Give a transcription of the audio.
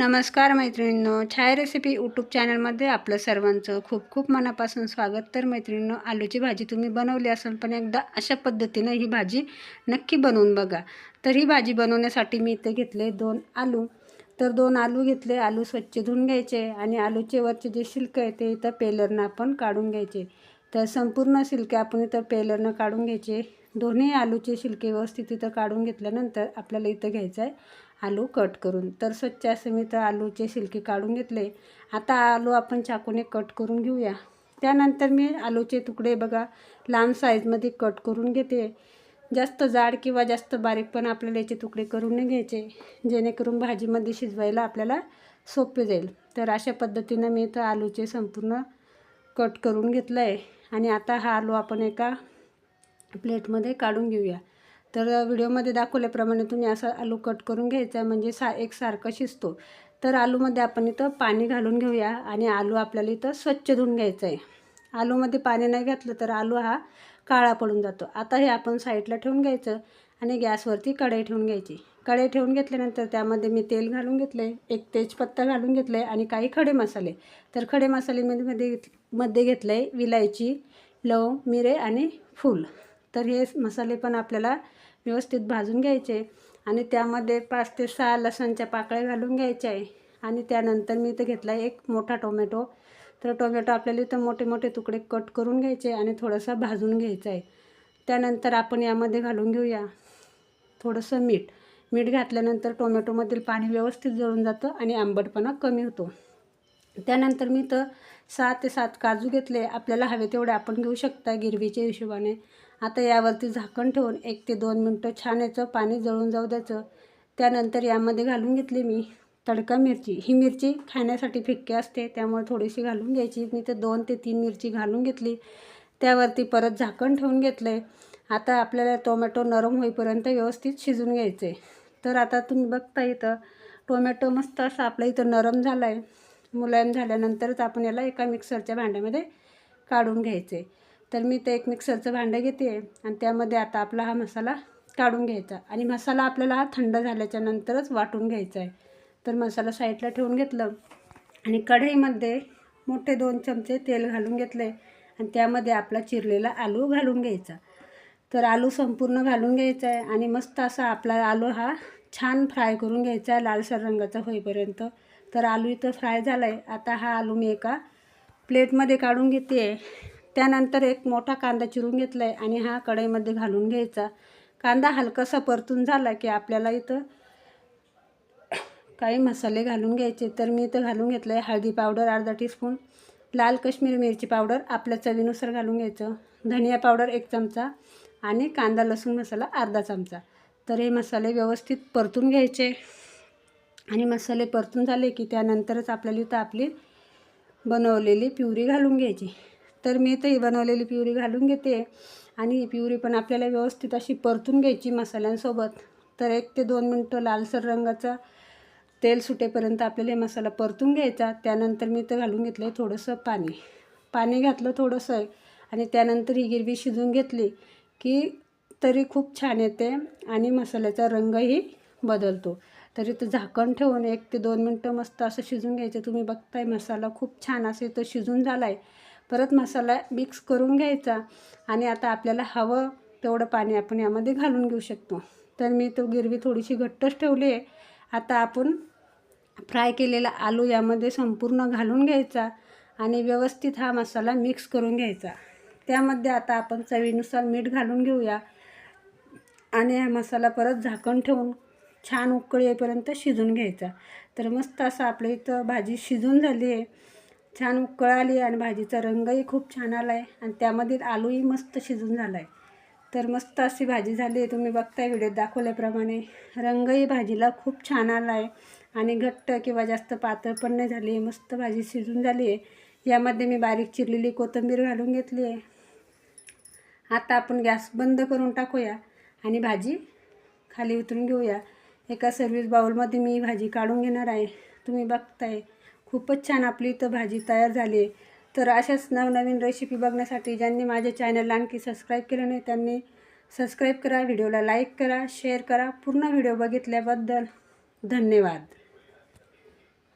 नमस्कार मैत्रिणींनो छाया recipe YouTube चॅनलमध्ये आपलं सर्वांचं खूप खूप मनापासून स्वागत. तर मैत्रिणींनो आलूची भाजी तुम्ही बनवली असेल पण एकदा अशा पद्धतीनं ही भाजी नक्की बनवून बघा. तर ही भाजी बनवण्यासाठी मी इथे घेतले दोन आलू. तर दोन आलू घेतले आलू स्वच्छ धुवून घ्यायचे आणि आलूचे वरचे जे शिल्क आहे ते इथं पेलरनं आपण काढून घ्यायचे. तर संपूर्ण शिल्के आपण इथं पेलरनं काढून घ्यायचे. दोन्ही आलूचे शिलके व्यवस्थित इथं काढून घेतल्यानंतर आपल्याला इथं घ्यायचं आहे आलू कट करून. तर स्वच्छ असं मी तर आलूचे शिलके काढून घेतले. आता आलू आपण चाकूने कट करून घेऊया. त्यानंतर मी आलूचे तुकडे बघा लांब साईजमध्ये कट करून घेते. जास्त जाड किंवा जास्त बारीक पण आपल्याला याचे तुकडे करून नाही घ्यायचे जेणेकरून भाजीमध्ये शिजवायला आपल्याला सोपे जाईल. तर अशा पद्धतीनं मी तर आलूचे संपूर्ण कट करून घेतलं आहे आणि आता हा आलू आपण एका प्लेटमध्ये काढून घेऊया. तर व्हिडिओमध्ये दाखवल्याप्रमाणे तुम्ही असा आलू कट करून घ्यायचा आहे म्हणजे सा एकसारखा शिजतो. तर आलूमध्ये आपण इथं पाणी घालून घेऊया आणि आलू आपल्याला इथं स्वच्छ धुवून घ्यायचं आहे. आलूमध्ये पाणी नाही घातलं तर आलू हा काळा पडून जातो. आता हे आपण साईडला ठेवून घ्यायचं आणि गॅसवरती कढई ठेवून घ्यायची. कढई ठेवून घेतल्यानंतर त्यामध्ये मी तेल घालून घेतले एक तेजपत्ता घालून घेतले आणि काही खडे मसाले. तर खडे मसालेमध्ये मध्ये मध्ये घेतलं आहे विलायची लवंग मिरे आणि फूल. तर हे मसाले पण आपल्याला व्यवस्थित भाजून घ्यायचे. आणि त्यामध्ये पाच ते सहा लसणच्या पाकळ्या घालून घ्यायच्या. आहे आणि त्यानंतर मी इथं घेतला एक मोठा टोमॅटो. तर टोमॅटो आपल्याला इथं मोठे मोठे तुकडे कट करून घ्यायचे आणि थोडंसं भाजून घ्यायचं आहे त्यानंतर आपण यामध्ये घालून घेऊया थोडंसं मीठ. मीठ घातल्यानंतर टोमॅटोमधील पाणी व्यवस्थित जळून जातं आणि आंबटपणा कमी होतो. त्यानंतर मी तर सहा ते सात काजू घेतले. आपल्याला हवे तेवढे आपण घेऊ शकता गिरवीच्या हिशोबाने. आता यावरती झाकण ठेवून एक ते दोन मिनटं छान याचं पाणी जळून जाऊ द्यायचं. त्यानंतर यामध्ये घालून घेतली मी तडका मिरची. ही मिरची खाण्यासाठी फिक्की असते त्यामुळे थोडीशी घालून घ्यायची. मी तर दोन ते तीन मिरची घालून घेतली. त्यावरती परत झाकण ठेवून घेतलं आहे आता आपल्याला टोमॅटो नरम होईपर्यंत व्यवस्थित शिजून घ्यायचं आहे तर आता तुम्ही बघता इथं टोमॅटो मस्त असं आपल्या इथं नरम झाला आहे मुलायम झाल्यानंतरच आपण याला एका मिक्सरच्या भांड्यामध्ये काढून घ्यायचे. तर मी ते एक मिक्सरचं भांडं घेते आणि त्यामध्ये आता आपला हा मसाला काढून घ्यायचा. आणि मसाला आपल्याला हा थंड झाल्याच्या नंतरच वाटून घ्यायचा आहे. तर मसाला साईडला ठेवून घेतलं आणि कढईमध्ये मोठे दोन चमचे तेल घालून घेतले आणि त्यामध्ये आपला चिरलेला आलू घालून घ्यायचा. तर आलू संपूर्ण घालून घ्यायचा आहे आणि मस्त असा आपला आलू हा छान फ्राय करून घ्यायचा आहे लालसर रंगाचा होईपर्यंत. तर आलू इथं फ्राय झाला आहे आता हा आलू मी एका प्लेटमध्ये काढून घेते. आहे त्यानंतर एक मोठा कांदा चिरून घेतला आहे आणि हा कढईमध्ये घालून घ्यायचा. कांदा हलकासा परतून झाला की आपल्याला इथं काही मसाले घालून घ्यायचे. तर मी इथं घालून घेतलं आहे हळदी पावडर अर्धा टीस्पून लाल कश्मीरी मिरची पावडर आपल्या चवीनुसार घालून घ्यायचं. धनिया पावडर एक चमचा आणि कांदा लसूण मसाला अर्धा चमचा. तर हे मसाले व्यवस्थित परतून घ्यायचे. आणि मसाले परतून झाले की त्यानंतरच आपल्याला इथं आपली बनवलेली प्युरी घालून घ्यायची. तर मी इथं बनवलेली प्युरी घालून घेते आणि ही प्युरी पण आपल्याला व्यवस्थित अशी परतून घ्यायची मसाल्यांसोबत. तर एक ते दोन मिनटं लालसर रंगाचा तेल सुटेपर्यंत आपल्याला हे मसाला परतून घ्यायचा. त्यानंतर मी इथं घालून घेतलं आहे थोडंसं पाणी. पाणी घातलं थोडंसं आणि त्यानंतर ही गिरवी शिजून घेतली की तरी खूप छान येते आणि मसाल्याचा रंगही बदलतो. तरी तो झाकण ठेवून एक ते दोन मिनटं मस्त असं शिजून घ्यायचं. तुम्ही बघताय मसाला खूप छान असं इथं शिजून झाला आहे परत मसाला मिक्स करून घ्यायचा आणि आता आपल्याला हवं तेवढं पाणी आपण यामध्ये घालून घेऊ शकतो. तर मी तो गिरवी थोडीशी घट्टच ठेवली आहे. आता आपण फ्राय केलेला आलू यामध्ये संपूर्ण घालून घ्यायचा आणि व्यवस्थित हा मसाला मिक्स करून घ्यायचा. त्यामध्ये आता आपण चवीनुसार मीठ घालून घेऊया आणि हा मसाला परत झाकण ठेवून छान उकळी येईपर्यंत शिजून घ्यायचा. तर मस्त असं आपल्या इथं भाजी शिजून झाली आहे. छान उकळ आली आणि भाजीचा रंगही खूप छान आला आहे. आणि त्यामधील आलूही मस्त शिजून झाला आहे तर मस्त अशी भाजी झाली आहे. तुम्ही बघताय व्हिडिओत दाखवल्याप्रमाणे रंगही भाजीला खूप छान आला आहे. आणि घट्ट किंवा जास्त पातळ पण नाही झाली आहे. मस्त भाजी शिजून झाली आहे. यामध्ये मी बारीक चिरलेली कोथिंबीर घालून घेतली आहे. आता आपण गॅस बंद करून टाकूया आणि भाजी खाली उतरून घेऊया. एका सर्विस बाउलमध्ये मी भाजी काढून घेणार आहे. तुम्ही बघताय खूपच छान आपली इथं भाजी तयार झाली. आहे तर अशाच नवनवीन रेसिपी बघण्यासाठी ज्यांनी माझ्या चॅनलला आणखी सबस्क्राईब केलं नाही त्यांनी सबस्क्राईब करा व्हिडिओला लाईक करा शेअर करा. पूर्ण व्हिडिओ बघितल्याबद्दल धन्यवाद.